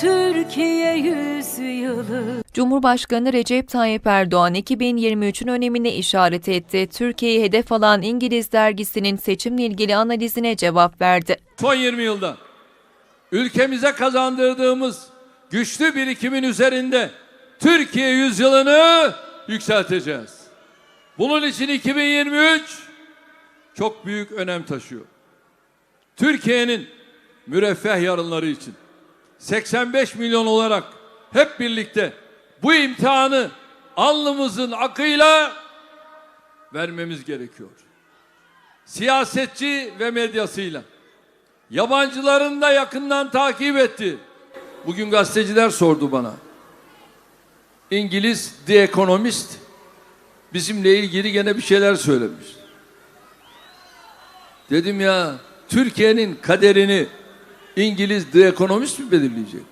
Türkiye yüzyılı Cumhurbaşkanı Recep Tayyip Erdoğan 2023'ün önemine işaret etti. Türkiye'yi hedef alan İngiliz dergisinin seçimle ilgili analizine cevap verdi. Son 20 yılda ülkemize kazandırdığımız güçlü birikimin üzerinde Türkiye yüzyılını yükselteceğiz. Bunun için 2023 çok büyük önem taşıyor. Türkiye'nin müreffeh yarınları için 85 milyon olarak hep birlikte bu imtihanı alnımızın akıyla vermemiz gerekiyor. Siyasetçi ve medyasıyla yabancıların da yakından takip etti. Bugün gazeteciler sordu bana. İngiliz The Economist bizimle ilgili gene bir şeyler söylemiş. Dedim ya Türkiye'nin kaderini İngiliz The Economist mi belirleyecek?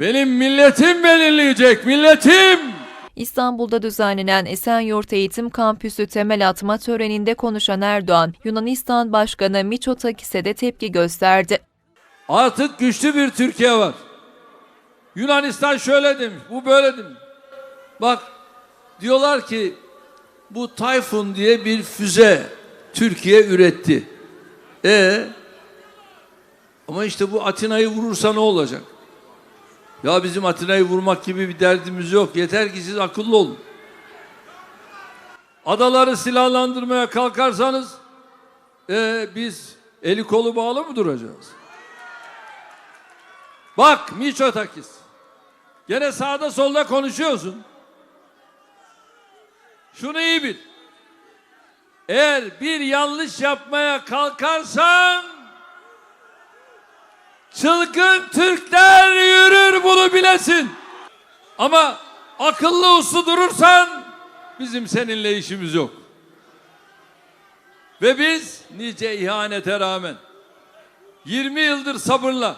Benim milletim belirleyecek, milletim! İstanbul'da düzenlenen Esenyurt Eğitim Kampüsü temel atma töreninde konuşan Erdoğan, Yunanistan Başkanı Mitsotakis'e de tepki gösterdi. Artık güçlü bir Türkiye var. Yunanistan şöyle demiş, bu böyle demiş. Bak diyorlar ki bu Tayfun diye bir füze Türkiye üretti. E ama işte bu Atina'yı vurursa ne olacak? Ya bizim Atina'yı vurmak gibi bir derdimiz yok. Yeter ki siz akıllı olun. Adaları silahlandırmaya kalkarsanız e, biz eli kolu bağlı mı duracağız? Bak Miçotakis. Gene sağda solda konuşuyorsun. Şunu iyi bil. Eğer bir yanlış yapmaya kalkarsan çılgın Türkler yürür bunu bilesin. Ama akıllı uslu durursan bizim seninle işimiz yok. Ve biz nice ihanete rağmen 20 yıldır sabırla,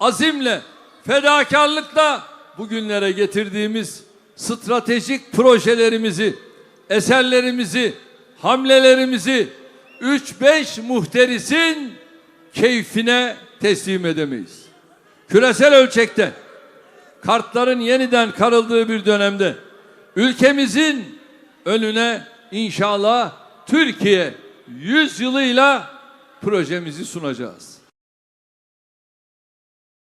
azimle, fedakarlıkla bugünlere getirdiğimiz stratejik projelerimizi, eserlerimizi, hamlelerimizi 3-5 muhterisin keyfine teslim edemeyiz. Küresel ölçekte kartların yeniden karıldığı bir dönemde ülkemizin önüne inşallah Türkiye 100 yılıyla projemizi sunacağız.